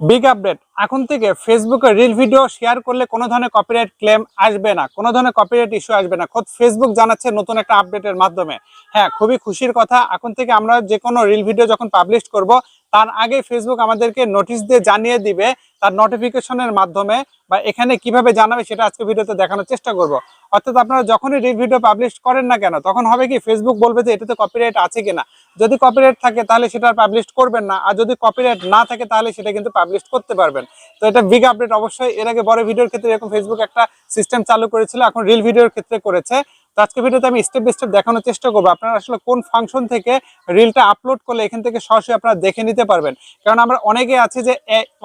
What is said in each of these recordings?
Big update এখন থেকে ফেসবুকে রিল ভিডিও শেয়ার করলে কোনো ধরনের কপিরাইট ক্লেম আসবে না, কোনো ধরনের কপিরাইট ইস্যু আসবে না। খোদ ফেসবুক জানাচ্ছে নতুন একটা আপডেটের মাধ্যমে। হ্যাঁ খুবই খুশির কথা, এখন থেকে আমরা যে কোনো রিল ভিডিও যখন পাবলিশ করব, তার আগে ফেসবুক আমাদেরকে নোটিশ দিয়ে জানিয়ে দিবে, তার নোটিফিকেশনের মাধ্যমে। বা এখানে কীভাবে জানাবে সেটা আজকে ভিডিওতে দেখানোর চেষ্টা করব। অর্থাৎ আপনারা যখনই রিল ভিডিও পাবলিশ করেন না কেন, তখন হবে কি ফেসবুক বলবে যে এটাতে কপিরাইট আছে কিনা। যদি কপিরাইট থাকে তাহলে সেটা পাবলিশ করবেন না, আর যদি কপিরাইট না থাকে তাহলে সেটা কিন্তু পাবলিশ করতে পারবেন। তো এটা বিগ আপডেট অবশ্যই, এর আগে বড় ভিডিওর ক্ষেত্রে এরকম ফেসবুক একটা সিস্টেম চালু করেছিল, এখন রিল ভিডিওর ক্ষেত্রে করেছে। তো আজকে ভিডিওতে আমি স্টেপ বাই স্টেপ দেখানোর চেষ্টা করব। আপনারা আসলে কোন ফাংশন থেকে রিলটা আপলোড করলে এখান থেকে সরাসরি আপনারা দেখে নিতে পারবেন। কারণ আমরা অনেকে আছে যে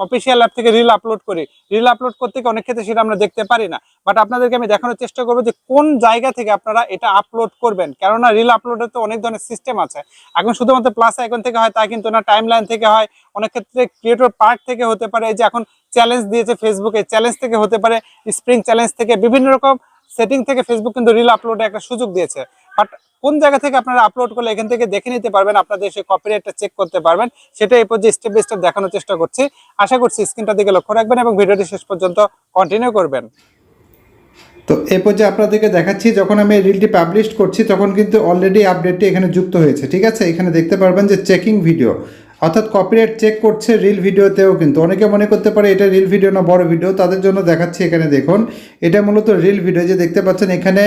অফিসিয়াল অ্যাপ থেকে রিল আপলোড করি। রিল আপলোড করতে গিয়ে অনেক ক্ষেত্রে সেটা আমরা দেখতে পারি না। বাট আপনাদেরকে আমি দেখানোর চেষ্টা করব যে, কোন জায়গা থেকে আপনারা এটা আপলোড করবেন। কেননা রিল আপলোডের তো অনেক ধরনের সিস্টেম আছে। এখন শুধুমাত্র প্লাস আইকন থেকে হয়, তা কিন্তু না টাইম লাইন থেকে হয়। অনেক ক্ষেত্রে ক্রিয়েটর পার্ক থেকে হতে পারে যে এখন চ্যালেঞ্জ দিয়েছে ফেসবুকে চ্যালেঞ্জ থেকে হতে পারে স্প্রিং চ্যালেঞ্জ থেকে বিভিন্ন রকম সেটিং থেকে ফেসবুক কিন্তু রিল আপলোডে একটা সুযোগ দিয়েছে। বাট কোন জায়গা থেকে আপনারা আপলোড করলে এখান থেকে দেখে নিতে পারবেন, আপনাদের সেই কপিরাইটটা চেক করতে পারবেন, সেটা এই পর্যায়ে স্টেপ বাই স্টেপ দেখানোর চেষ্টা করছি। আশা করছি স্ক্রিনটার দিকে লক্ষ্য রাখবেন এবং ভিডিওটি শেষ পর্যন্ত কন্টিনিউ করবেন। তো এ পর্যায়ে আপনাদেরকে দেখাচ্ছি, যখন আমি রিলটি পাবলিশ করছি, তখন কিন্তু অলরেডি আপডেটটি এখানে যুক্ত হয়েছে, ঠিক আছে? এখানে দেখতে পারবেন যে চেকিং ভিডিও অর্থাৎ কপিরাইট চেক করছে রিল ভিডিওতেও কিন্তু। অনেকে মনে করতে পারে এটা রিল ভিডিও না, বড় ভিডিও তাদের জন্য দেখাচ্ছি এখানে দেখুন। এটা মূলত রিল ভিডিও যে দেখতে পাচ্ছেন, এখানে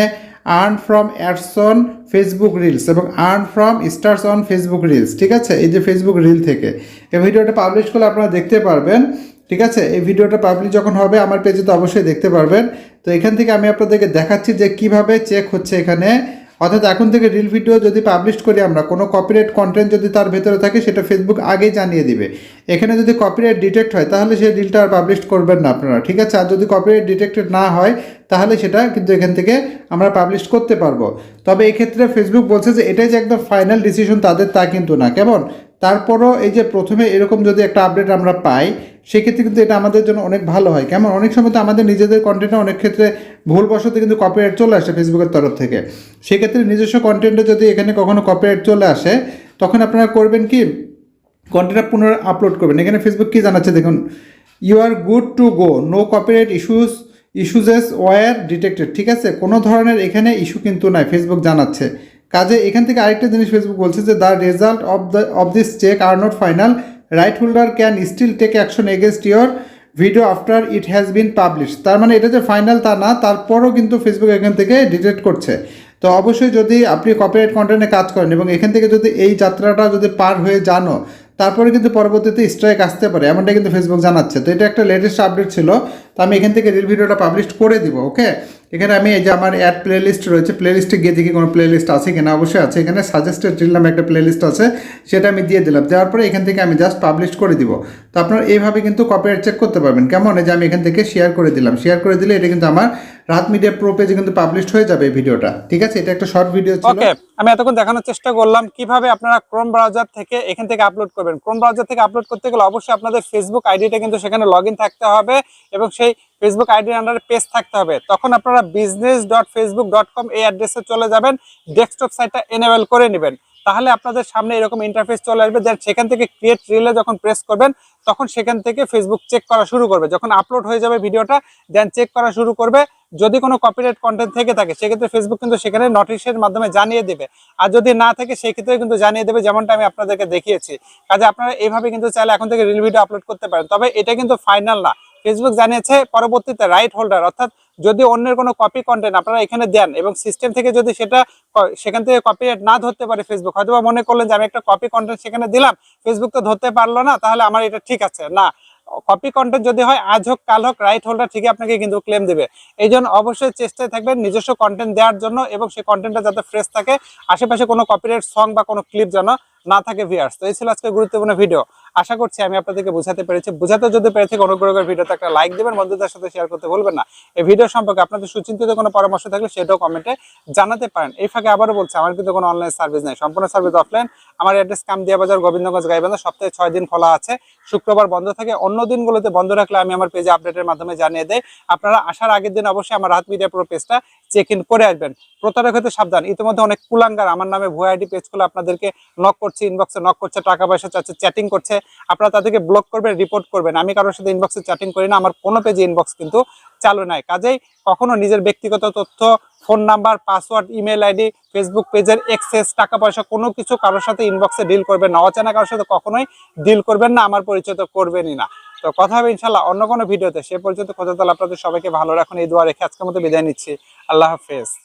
earn from ads on Facebook reels এবং earn from stars on Facebook reels ঠিক আছে? এই যে ফেসবুক রিল থেকে। এই ভিডিওটা পাবলিশ করলে আপনারা দেখতে পারবেন ঠিক আছে? এই ভিডিওটা পাবলিশ যখন হবে, আমার পেজে তো অবশ্যই দেখতে পারবেন। তো এখান থেকে আমি আপনাদেরকে দেখাচ্ছি যে কীভাবে চেক হচ্ছে এখানে। অর্থাৎ এখন থেকে রিল ভিডিও যদি পাবলিশ করি আমরা, কোনো কপিরাইট কন্টেন্ট যদি তার ভেতরে থাকে, সেটা ফেসবুক আগেই জানিয়ে দিবে। এখানে যদি কপিরাইট ডিটেক্ট হয়, তাহলে সেই রিলটা আর পাবলিশ করবেন না আপনারা, ঠিক আছে? আর যদি কপিরাইট ডিটেক্টেড না হয়, তাহলে সেটা কিন্তু এখান থেকে আমরা পাবলিশ করতে পারব। তবে এক্ষেত্রে ফেসবুক বলছে যে, এটাই যে একদম ফাইনাল ডিসিশন তাদের তা কিন্তু না, কেমন? তারপরও এই যে প্রথমে এরকম যদি একটা আপডেট আমরা পাই সেক্ষেত্রে কিন্তু এটা আমাদের জন্য অনেক ভালো হয়। কেমন? অনেক সময় তো আমাদের নিজেদের কন্টেন্টে অনেক ক্ষেত্রে ভুলবশত কিন্তু কপিরাইট চলে আসে ফেসবুকের তরফ থেকে। সেক্ষেত্রে নিজস্ব কন্টেন্টে যদি এখানে কখনো কপিরাইট চলে আসে, তখন আপনারা করবেন কি? কন্টেন্টটা পুনরায় আপলোড করবেন। এখানে ফেসবুক কী জানাচ্ছে দেখুন। You are good to go no copyright issues issues were detected ঠিক আছে? কোনো ধরনের এখানে ইস্যু কিন্তু নাই ফেসবুক জানাচ্ছে। কাজে এখান থেকে আরেকটা জিনিস ফেসবুক বলছে যে the result of the of this check are not final right holder can still take action against your video after it has been publish তার মানে এটা যে ফাইনাল তা না, তারপরও কিন্তু ফেসবুক এখান থেকে ডিটেক্ট করছে। তো অবশ্যই যদি আপনি কপিরাইট কন্টেন্টে কাজ করেন এবং এখান থেকে যদি এই যাত্রাটা যদি পার হয়ে জানো, তারপরে কিন্তু পরবর্তীতে স্ট্রাইক আসতে পারে এমনটা কিন্তু ফেসবুক জানাচ্ছে। তো এটা একটা লেটেস্ট আপডেট ছিল। তো আমি এখান থেকে রিল ভিডিওটা পাবলিশ করে দিব ওকে এখানে আমি এই যে আমার অ্যাড প্লে লিস্ট রয়েছে প্লে লিস্টে গিয়ে দেখি কোনো প্লে লিস্ট আছে কিনা, অবশ্যই আছে। এখানে সাজেস্টেড রিল নামে একটা প্লে লিস্ট আছে, সেটা আমি দিয়ে দিলাম। দেওয়ার পরে এখান থেকে আমি জাস্ট পাবলিশ করে দিব। তো আপনারা এইভাবে কিন্তু কপিরাইট চেক করতে পারবেন। কেমন? যে আমি এখান থেকে শেয়ার করে দিলাম। শেয়ার করে দিলে এটা কিন্তু আমার রাত মিডিয়া প্রো পেজে কিন্তু পাবলিশ হয়ে যাবে এই ভিডিওটা। ঠিক আছে? এটা একটা শর্ট ভিডিও ছিল। ওকে আমি এতক্ষণ দেখানোর চেষ্টা করলাম কীভাবে আপনারা ক্রোম ব্রাউজার থেকে এখান থেকে আপলোড করবেন। ক্রোম ব্রাউজার থেকে আপলোড করতে গেলে অবশ্যই আপনাদের ফেসবুক আইডিটা কিন্তু সেখানে লগ থাকতে হবে এবং ফেসবুক আইডির আন্ডারে পেজ থাকতে হবে। তখন আপনারা business dot Facebook dot com এই অ্যাড্রেসে চলে যাবেন ডেস্কটপ সাইটটা এনেবেল করে নেবেন। তাহলে আপনাদের সামনে এরকম ইন্টারফেস চলে আসবে দেন সেখান থেকে ক্রিয়েট রিলে যখন প্রেস করবেন, তখন সেখান থেকে ফেসবুক চেক করা শুরু করবে। যখন আপলোড হয়ে যাবে ভিডিওটা দেন চেক করা শুরু করবে। যদি কোনো কপিরাইট কন্টেন্ট থেকে থাকে, সেক্ষেত্রে ফেসবুক কিন্তু সেখানে নোটিশের মাধ্যমে জানিয়ে দেবে। আর যদি না থাকে সেই ক্ষেত্রে কিন্তু জানিয়ে দেবে, যেমনটা আমি আপনাদেরকে দেখিয়েছি। কাজে আপনারা এইভাবে কিন্তু চাইলে এখন থেকে রিল ভিডিও আপলোড করতে পারেন। তবে এটা কিন্তু ফাইনাল না। ফেসবুক জানিয়েছে পরবর্তীতে রাইট হোল্ডার অর্থাৎ যদি অন্যের কোনো কপি কন্টেন্ট আপনারা এখানে দেন এবং সিস্টেম থেকে যদি সেটা সেখান থেকে কপিরাইট না ধরতে পারে ফেসবুক হয়তো মনে করলেন যে আমি একটা কপি কন্টেন্ট সেখানে দিলাম ফেসবুক তো ধরতে পারল না, তাহলে আমার এটা ঠিক আছে। না কপি কন্টেন্ট যদি হয়, আজ হোক, কাল হোক রাইট হোল্ডার ঠিকই আপনাকে কিন্তু ক্লেম দেবে। এই জন্য অবশ্যই চেষ্টায় থাকবেন নিজস্ব কন্টেন্ট দেওয়ার জন্য এবং সেই কন্টেন্টটা যাতে ফ্রেশ থাকে, আশেপাশে কোনো কপিরাইট সং বা কোনো ক্লিপ যেন না থাকে ভিয়ার্স তো এই ছিল আজকে গুরুত্বপূর্ণ ভিডিও আশা করছি আমি আপনাদেরকে বোঝাতে পেরেছি। বোঝাতে যদি পেরে থেকে অনুগ্রহ করে ভিডিওতে একটা লাইক দেবেন, বন্ধুদের সাথে শেয়ার করতে ভুলবেন না। এই ভিডিও সম্পর্কে আপনাদের সুচিন্তিত কোনো পরামর্শ থাকলে সেটাও কমেন্টে জানাতে পারেন। এই ফাঁকে আবারও বলছি, আমার কিন্তু কোনো অনলাইন সার্ভিস নেই। সম্পূর্ণ সার্ভিস অফলাইন আমার অ্যাড্রেস কামদিয়া বাজার গোবিন্দগঞ্জ, গাইবান্ধা। সপ্তাহে ছয় দিন খোলা আছে। শুক্রবার বন্ধ থাকে। অন্য দিনগুলোতে বন্ধ রাখলে আমি আমার পেজে আপডেটের মাধ্যমে জানিয়ে দেয় আপনারা আসার আগের দিন অবশ্যই আমার রাত মিডিয়া পুরো পেজটা চেক ইন করে আসবেন। প্রতারক হতে সাবধান। ইতিমধ্যে অনেক কুলাঙ্গার আমার নামে ভুয়া আইডি পেজ খুলে আপনাদেরকে নক করছে। ইনবক্সে নক করছে, টাকা পয়সা চাচ্ছে চ্যাটিং করছে, আপনারা তাদেরকে ব্লক করবেন রিপোর্ট করবেন। আমি কারোর সাথে ইনবক্সে চ্যাটিং করি না, আমার কোনো পেজে ইনবক্স কিন্তু চালু নাই। কাজেই কখনো নিজের ব্যক্তিগত তথ্য phone number password email ID Facebook পেজের এক্সেস টাকা পয়সা, কোনো কিছু কারোর সাথে ইনবক্সে ডিল করবেন না। অচেনা কারোর সাথে কখনোই ডিল করবেন না, আমার পরিচয় তো করবেনই না। তো কথা হবে ইনশাল্লাহ অন্য কোনো ভিডিওতে। সে পর্যন্ত কথা তাহলে আপনাদের সবাইকে ভালো রাখুন, এই দোয়া রেখে আজকের মতো বিদায় নিচ্ছি। আল্লাহ হাফেজ।